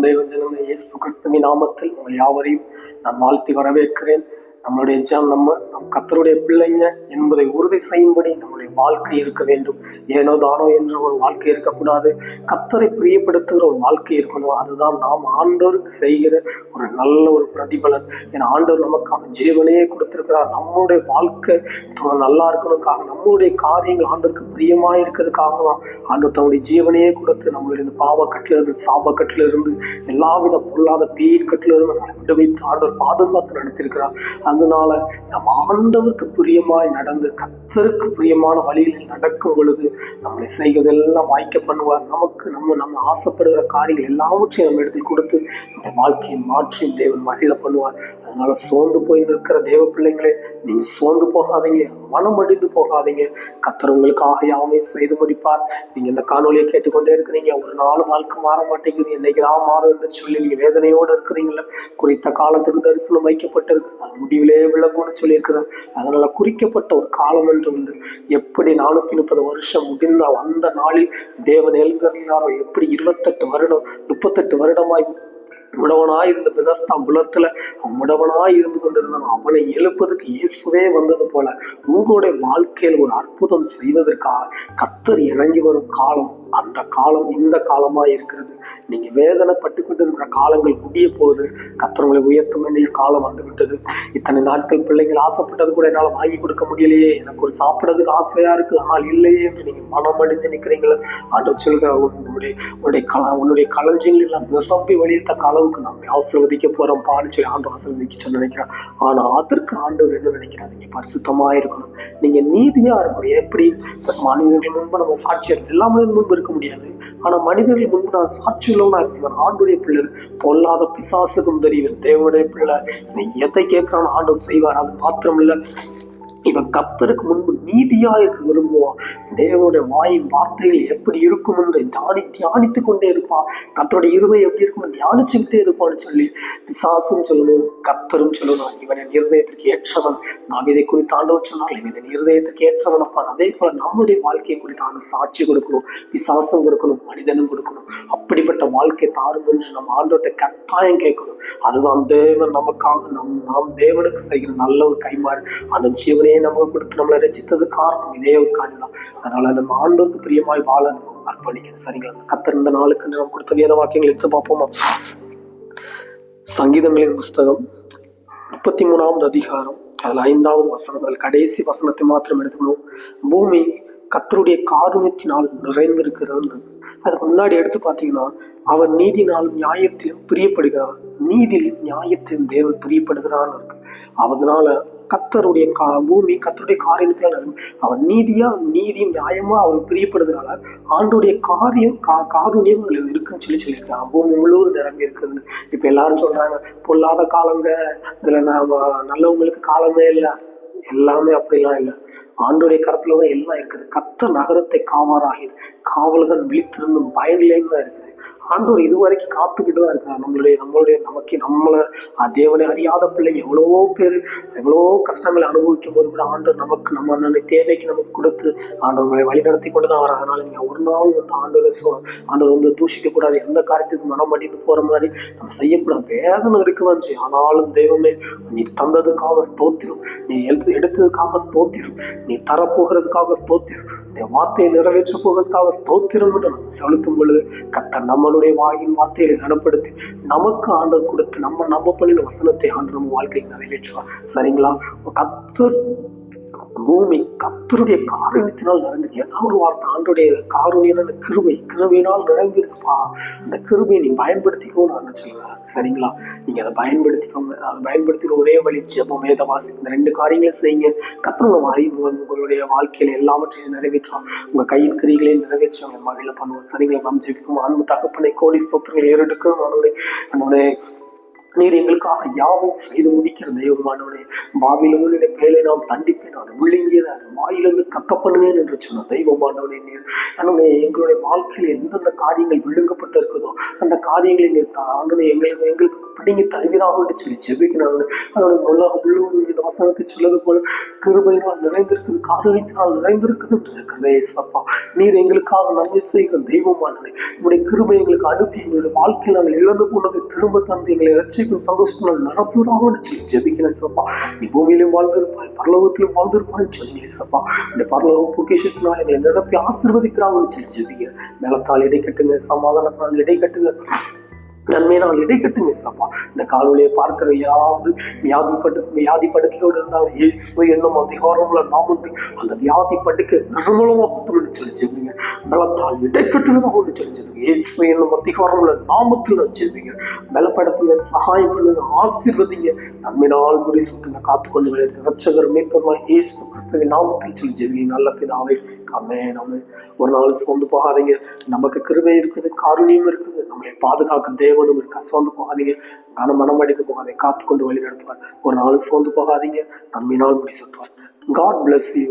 அருமையான தேவஜனம் இயேசு கிறிஸ்துவின் நாமத்தில் உங்கள் யாவரையும் நான் வாழ்த்தி வரவேற்கிறேன். நம்மளுடைய ஜம் நம்ம கத்தருடைய பிள்ளைங்க என்பதை உறுதி செய்யும்படி நம்முடைய வாழ்க்கை இருக்க வேண்டும். ஏனோ தானோ என்ற ஒரு வாழ்க்கை இருக்கக்கூடாது. கத்தரை பிரியப்படுத்துகிற ஒரு வாழ்க்கை இருக்கணும். அதுதான் நாம் ஆண்டோருக்கு செய்கிற ஒரு நல்ல ஒரு பிரதிபலன். ஏன்னா ஆண்டவர் நமக்காக ஜீவனையே கொடுத்திருக்கிறார். நம்மளுடைய வாழ்க்கை நல்லா இருக்கணுக்காக நம்மளுடைய காரியங்கள் ஆண்டவருக்கு பிரியமா இருக்கிறதுக்காக தான் தன்னுடைய ஜீவனையே கொடுத்து நம்மளுடைய இந்த பாவக்கட்டிலிருந்து சாபக்கட்டிலிருந்து இருந்து எல்லாவித பொல்லாத பேய்கட்டில இருந்து நம்மளை விடுவித்து ஆண்டவர் பாதுகாத்து நடத்தியிருக்கிறார். அதனால நம்ம ஆண்டவருக்கு பிரியமாய் நடந்து கத்தருக்கு பிரியமான வழியில் நடக்கும் பொழுது நம்மளை செய்வதெல்லாம் வாய்க்க பண்ணுவார். நமக்கு நம்ம நம்ம ஆசைப்படுகிற காரியங்கள் எல்லாவற்றையும் நம்ம எடுத்து கொடுத்து நம்முடைய வாழ்க்கையை மாற்றி தேவன் மகிழ பண்ணுவார். அதனால சோர்ந்து போய் நிற்கிற தேவ பிள்ளைங்களே நீங்க சோர்ந்து போகாதீங்க. மனம் அடிந்து போகாதீங்க. கத்தர் உங்களுக்காக யாமே செய்து முடிப்பார். நீங்க இந்த காணொலியை கேட்டுக்கொண்டே இருக்கிறீங்க. ஒரு நாள் வாழ்க்கை மாற மாட்டேங்குது. என்னைக்கு தான் மாறும் என்று சொல்லி நீங்க வேதனையோடு இருக்கிறீங்களா? குறித்த காலத்துக்கு தரிசனம் வைக்கப்பட்டிருக்கு. அது முடிவிலே விளங்கும்னு சொல்லியிருக்கிறார். அதனால குறிக்கப்பட்ட ஒரு காலம் என்று உண்டு. எப்படி நானூத்தி முப்பது வருஷம் முடிந்த அந்த நாளில் தேவன் எழுந்திருந்தாரோ எப்படி இருபத்தெட்டு வருடம் முப்பத்தெட்டு வருடமாய் முடவனாய் இருந்த பெதஸ்தா புலத்துல அவன் இருந்து கொண்டிருந்தான். அவனை எழுப்பதுக்கு இயேசுவே வந்தது போல உங்களுடைய வாழ்க்கையில் ஒரு அற்புதம் செய்வதற்காக கத்தர் இறங்கி வரும் காலம் அந்த காலம் இந்த காலமா இருக்கிறது. நீங்க வேதனைப்பட்டு கொண்டிருக்கிற காலங்கள் முடிய போகுது. கத்திரங்களை உயர்த்தும் வேண்டிய காலம் வந்து விட்டது இத்தனை நாட்கள் பிள்ளைகள் ஆசைப்பட்டது கூட என்னால் வாங்கி கொடுக்க முடியலையே. எனக்கு ஒரு சாப்பிட்றதுக்கு ஆசையா இருக்கு. ஆனால் இல்லையே என்று நீங்க மனம் அடித்து நிற்கிறீங்களா ஆண்டு சொல்கிறார் உன்னுடைய உன்னுடைய கல உன்னுடைய களஞ்சியங்கள் எல்லாம் நிரம்பி வெளியத்தக்க அளவுக்கு நம்ம ஆசிர்வதிக்க போறோம் பான்னு சொல்லி ஆண்டு ஆசிர்வதிக்க சொல்ல நினைக்கிறேன் ஆனா அதற்கு ஆண்டவர் என்ன நினைக்கிறார்? நீங்க பரிசுத்தமா இருக்கணும் நீங்க நீதியா இருக்கணும். எப்படி? மனிதர்கள் முன்பு நம்ம சாட்சியர் எல்லா மனிதர்கள் முன்பு இருக்க முடியாது. ஆனா மனிதர்கள் முன்பு நான் சாட்சி உள்ளவனா இருக்கேன். ஆண்டுடைய பிள்ளை பொல்லாத பிசாசுக்கும் தெரியும். தேவனுடைய பிள்ளை நீ எதை கேட்கிறான் ஆண்டவர் செய்வார். அது மாத்திரம் இல்லை இவன் கத்தருக்கு முன்பு நீதியா இருக்க விரும்புவான் தேவனுடைய வாயின் வார்த்தைகள் எப்படி இருக்கும் என்று தியானி தியானித்து கொண்டே இருப்பான். கத்தருடைய இருமை எப்படி இருக்கும் தியானிச்சுக்கிட்டே இருப்பான்னு சொல்லி பிசாசும் சொல்லணும் கத்தரும் சொல்லணும். இவன் என் இருதயத்திற்கு ஏற்றவன். நாம் இதை குறித்து ஆண்டவர் சொன்னால் இவன் என் இருதயத்திற்கு ஏற்றவன். அப்பான் அதே போல நம்முடைய வாழ்க்கையை குறித்து ஆண்டு சாட்சி கொடுக்கணும் பிசாசம் கொடுக்கணும். மனிதனும் கொடுக்கணும். அப்படிப்பட்ட வாழ்க்கை தாரும் என்று நம்ம ஆண்டோட்ட கட்டாயம் கேட்கணும். அதுதான் தேவன் நமக்காக நம் நாம் தேவனுக்கு செய்கிற நல்ல ஒரு கைமாறு அந்த ஜீவனையே நமக்கு கொடுத்து நம்மளை ரசித்தது காரணம் இதே ஒரு காரணம் தான் அதனால நம்ம ஆண்டோருக்கு பிரியமாய் வாழ நம்ம அர்ப்பணிக்கணும். சரிங்களா? கத்தர் இந்த நாளுக்கு நம்ம கொடுத்த வேத வாக்கியங்கள் எடுத்து பார்ப்போமா? சங்கீதங்களின் புஸ்தகம் முப்பத்தி மூணாவது அதிகாரம் அதில் ஐந்தாவது வசனம் அதில் கடைசி வசனத்தை மாத்திரம் எடுத்துக்கணும். பூமி கத்தருடைய காரணத்தினால் நிறைந்திருக்கிறது இருக்கு. அதுக்கு முன்னாடி எடுத்து பார்த்தீங்கன்னா அவர் நீதினாலும் நியாயத்திலும் பிரியப்படுகிறார் நீதியிலும் நியாயத்திலும் தேவன் பிரியப்படுகிறார்னு இருக்கு. அதனால கத்தருடைய கா பூமி கத்தருடைய காரியத்துல அவர் நீதியா நீதியும் நியாயமா அவர் பிரியப்படுறதுனால ஆண்டுடைய காரியம் கா காருண்யம் அதுல இருக்குன்னு சொல்லி சொல்லியிருக்காங்க பூமி முழுவதும் நிரம்பி இருக்குதுன்னு. இப்ப எல்லாரும் சொல்றாங்க பொல்லாத காலங்க இதுல நாம நல்லவங்களுக்கு காலமே இல்லை. எல்லாமே அப்படிலாம் இல்லை. ஆண்டுடைய கரத்துல தான் எல்லாம் இருக்குது. கத்த நகரத்தை காவாராகி காவலர்கள் விழித்திருந்தும் பயனில்லைன்னு தான் இருக்குது. ஆண்டவர் இதுவரைக்கும் காத்துக்கிட்டு தான் இருக்கார். நம்மளுடைய நம்மளுடைய நமக்கு நம்மளை தேவனை அறியாத பிள்ளைங்க எவ்வளவோ பேர் எவ்வளவோ கஷ்டங்களை அனுபவிக்கும் போது கூட ஆண்டவர் நமக்கு நம்ம நம்முடைய தேவைக்கு நமக்கு கொடுத்து ஆண்டவர்களை வழி நடத்தி கொண்டு தான் வர அதனால நீங்கள் ஒரு நாள் வந்து ஆண்டவரை சொ- ஆண்டவர் வந்து தூஷிக்க கூடாது எந்த காரியத்துக்கு மனம் அடித்து போற மாதிரி நம்ம செய்யக்கூடாது. வேதனை இருக்குதான் செய்யும். ஆனாலும் தெய்வமே நீ தந்ததுக்காக ஸ்தோத்திரும் நீ எடுத்து எடுத்ததுக்காக ஸ்தோத்திரும். நீ தரப்போகிறதுக்காக ஸ்தோத்திரம். நீ வார்த்தையை நிறைவேற்ற போகிறதுக்காக ஸ்தோத்திரம் என்று நம்ம செலுத்தும் பொழுது கத்த நம்மளுடைய வாயின் வார்த்தையை கனப்படுத்தி நமக்கு ஆண்டு கொடுத்து நம்ம நம்ம பண்ணின வசனத்தை ஆண்டு நம்ம வாழ்க்கையில் நிறைவேற்றுவார். சரிங்களா? கத்தர் பூமி கத்தருடைய காரணியத்தினால் நிறைஞ்சிருக்கு ஏன்னா ஒரு வார்த்தை ஆண்டுடைய காரணியான கிருபை கிருபையினால் நிரம்பியிருக்குப்பா அந்த கிருபையை நீ பயன்படுத்திக்கோன்னு நான் சொல்லுவேன் சரிங்களா? நீங்க அதை பயன்படுத்திக்கோங்க. அதை பயன்படுத்துகிற ஒரே வழி ஜெபம் வேதவாசி இந்த ரெண்டு காரியங்களும் செய்யுங்க. கத்தரோட வாய் உங்களுடைய வாழ்க்கையில எல்லாவற்றையும் நிறைவேற்றுவார். உங்க கையின் கிரிகளையும் நிறைவேற்றி அவங்களை மகிழ பண்ணுவோம் சரிங்களா? நாம் ஜெபிக்கும் ஆன்மு தகப்பனை கோடி ஸ்தோத்திரங்கள் ஏறெடுக்கும் அவனுடைய அவனுடைய நீர் எங்களுக்காக யாவும் செய்து முடிக்கிற தெய்வமானவனே பாபிலோனிலே பேலை நாம் தண்டிப்பேன் அது விழுங்கியது அது வாயிலிருந்து கக்க பண்ணுவேன் என்று சொன்ன தெய்வமானவனே நீர். அண்ணனே எங்களுடைய வாழ்க்கையில் எந்தெந்த காரியங்கள் விழுங்கப்பட்டு இருக்குதோ அந்த காரியங்களை நீர் ஆண்டவனே எங்களுக்கு எங்களுக்கு பிடிங்கி தருவீராக என்று சொல்லி ஜெபிக்கிறாங்க அதனுடைய உலகம் முழுவதும் இந்த வசனத்தை சொல்லது போல கிருபையினால் நிறைந்திருக்குது காரணத்தினால் நிறைந்திருக்குது என்று இருக்கிறதே சப்பா நீர் எங்களுக்காக நன்மை செய்கிற தெய்வமானவனே உங்களுடைய கிருபை எங்களுக்கு அனுப்பி எங்களுடைய வாழ்க்கையில் நாங்கள் இழந்து போனதை திரும்ப தந்து எங்களை சந்தோஷத்தினால் நிரப்புகிறாக நிரப்புறாக சொல்லி ஜெபிக்கிறேன் சப்பா. நீ பூமியிலும் வாழ்ந்திருப்பாய் பரலோகத்திலும் வாழ்ந்திருப்பான்னு சொன்னீங்களே சப்பா. இந்த பரலோக பொக்கேஷத்தினால் எங்களை நிரப்பி ஆசிர்வதிக்கிறாங்கன்னு சொல்லி ஜெபிக்கிறேன். நிலத்தால் இடை கட்டுங்க சமாதானத்தினால் இடை கட்டுங்க. நன்மையினால் இடை கட்டுங்க சப்பா. இந்த காணொலியை பார்க்கிற யாராவது வியாதி படு வியாதி படுக்கையோடு இருந்தாலும் இயேசு என்னும் அதிகாரமுள்ள நாமத்து அந்த வியாதி படுக்கை நிர்மூலமாகட்டும் சொல்லி ஜெபிங்க பலத்தால் இடை கொண்டு ஒன்று சொல்லி ஜெபிங்க இயேசு என்னும் அதிகாரம்ல நாமத்தில் வச்சிருப்பீங்க ஜெபிங்க பலப்படுத்துங்க சகாயம் பண்ணுங்க ஆசீர்வதிங்க. நன்மையினால் முடி சுட்டுங்க காத்துக்கொண்டு ரட்சகர் மீட்பருமாய் இயேசு கிறிஸ்துவின் நாமத்தில் சொல்லி ஜெபிங்க நல்ல பிதாவே அம்மே நம்ம ஒரு நாள் சோர்ந்து போகாதீங்க. நமக்கு கிருபை இருக்குது காரணியம் இருக்குது. நம்மளை பாதுகாக்க தேவனும் இருக்கா சோர்ந்து போகாதீங்க. கன மனம் அடித்து போகாதீங்க காத்து கொண்டு வழி நடத்துவார். ஒரு நாள் சோர்ந்து போகாதீங்க. நம்மினால் முடி சுட்டுவார் காட் பிளஸ் யூ